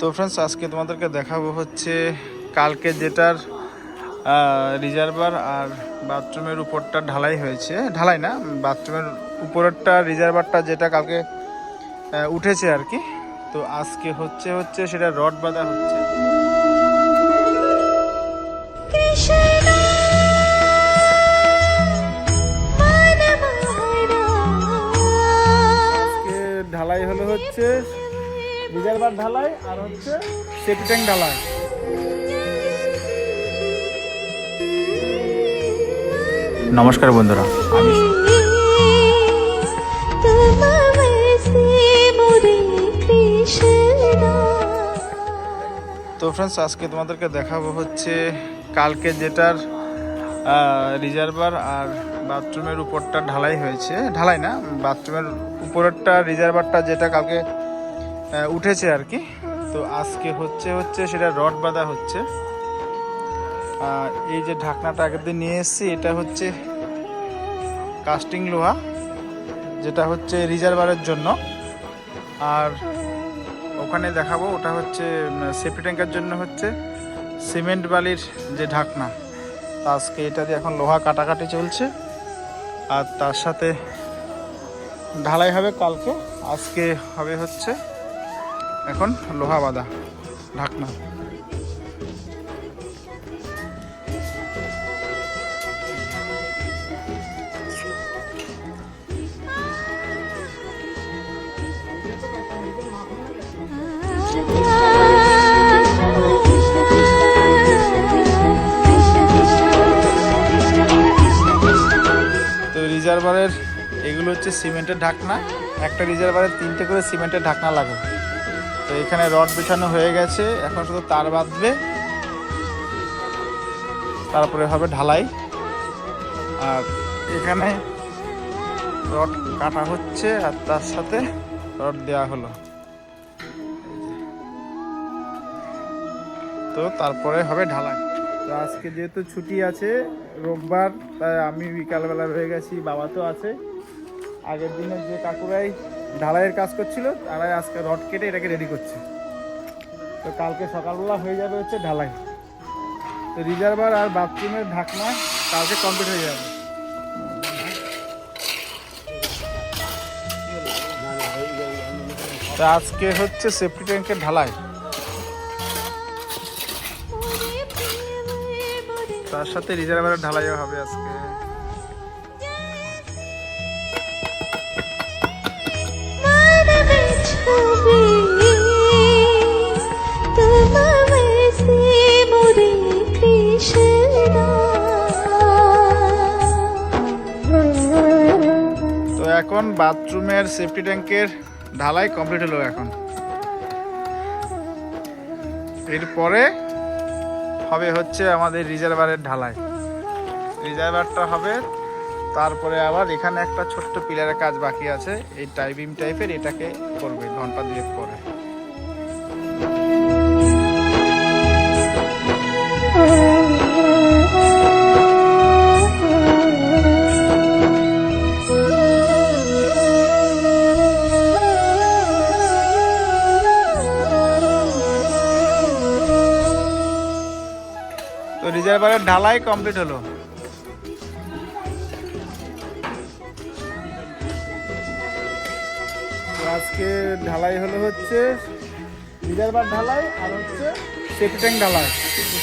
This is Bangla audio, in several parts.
তো ফ্রেন্ডস আজকে তোমাদেরকে দেখাবো হচ্ছে কালকে যেটার রিজার্ভার আর বাথরুমের উপরটা ঢালাই হয়েছে। ঢালাই না বাথরুমের উপরেরটা রিজার্ভারটা যেটা কালকে উঠেছে আর কি। তো আজকে হচ্ছে হচ্ছে সেটা রড বাঁধা হচ্ছে। ঢালাই হলো হচ্ছে রিজার্ভার ঢালাই আর হচ্ছে সেটি ট্যাঙ্ক ঢালাই। নমস্কার বন্ধুরা আমি তো ফ্রেন্ডস আজকে তোমাদেরকে দেখাবো হচ্ছে কালকে যেটার রিজার্ভার আর বাথরুমের উপরটা ঢালাই হয়েছে। ঢালাই না বাথরুমের উপরেরটা রিজার্ভারটা যেটা কালকে উঠেছে আর কি। তো আজকে হচ্ছে হচ্ছে সেটা রড বাঁধা হচ্ছে। এই যে ঢাকনাটা আগের দিন নিয়ে এসেছি, এটা হচ্ছে কাস্টিং লোহা, যেটা হচ্ছে রিজার্ভারের জন্য। আর ওখানে দেখাবো, ওটা হচ্ছে সেফটি ট্যাঙ্কের জন্য হচ্ছে সিমেন্ট বালির যে ঢাকনা। আজকে এটা দিয়ে এখন লোহা কাটাকাটি চলছে। আর তার সাথে ঢালাই হবে কালকে, আজকে হবে হচ্ছে এখন লোহা বাঁধা, ঢাকনা। রিজার্ভারের এগুলো হচ্ছে সিমেন্টের ঢাকনা। একটা রিজার্ভারের তিনটে করে সিমেন্টের ঢাকনা লাগে। তো এখানে রড বিছানো হয়ে গেছে। এখন শুধু তার বাঁধবে। তারপরে হবে ঢালাই। আর এখানে রড কাটা হচ্ছে আর তার সাথে রড দেওয়া হলো। তো তারপরে হবে ঢালাই। তো আজকে যেহেতু ছুটি আছে রোববার, তাই আমি বিকালবেলা হয়ে গেছি, বাবা তো আছে। আগের দিনে যে কাকুরাই ঢালাইয়ের কাজ করছিল, তারাই আজকে রড কেটে এটাকে রেডি করছে। তো কালকে সকালবেলা হয়ে যাবে হচ্ছে ঢালাই। তো রিজার্ভার আর বাথরুমের ঢাকনা কালকে কমপ্লিট হয়ে যাবে। তো আজকে হচ্ছে সেফটি ট্যাঙ্কের ঢালাই। তার সাথে রিজার্ভারের ঢালাইও হবে আজকে। এখন বাথরুমের সেফটি ট্যাঙ্কের ঢালাই কমপ্লিট হলো এখন। এরপরে হবে হচ্ছে আমাদের রিজার্ভারের ঢালাই। রিজার্ভারটা হবে, তারপরে আবার এখানে একটা ছোট্ট পিলারের কাজ বাকি আছে। এই টাইপিং টাইপের এটাকে করবে, ঘণ্টা দুয়েক পরে। রিজার্ভারের ঢালাই কমপ্লিট হলো। আজকে ঢালাই হলো হচ্ছে রিজার্ভার ঢালাই আর হচ্ছে সেটি ট্যাঙ্ক ঢালাই।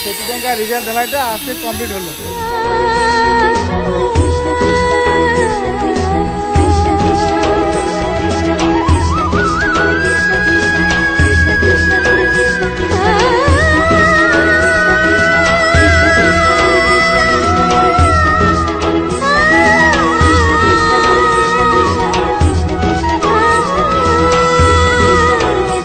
সেটি ট্যাঙ্ক আর রিজার্ভ ঢালাইটা আজকে কমপ্লিট হলো।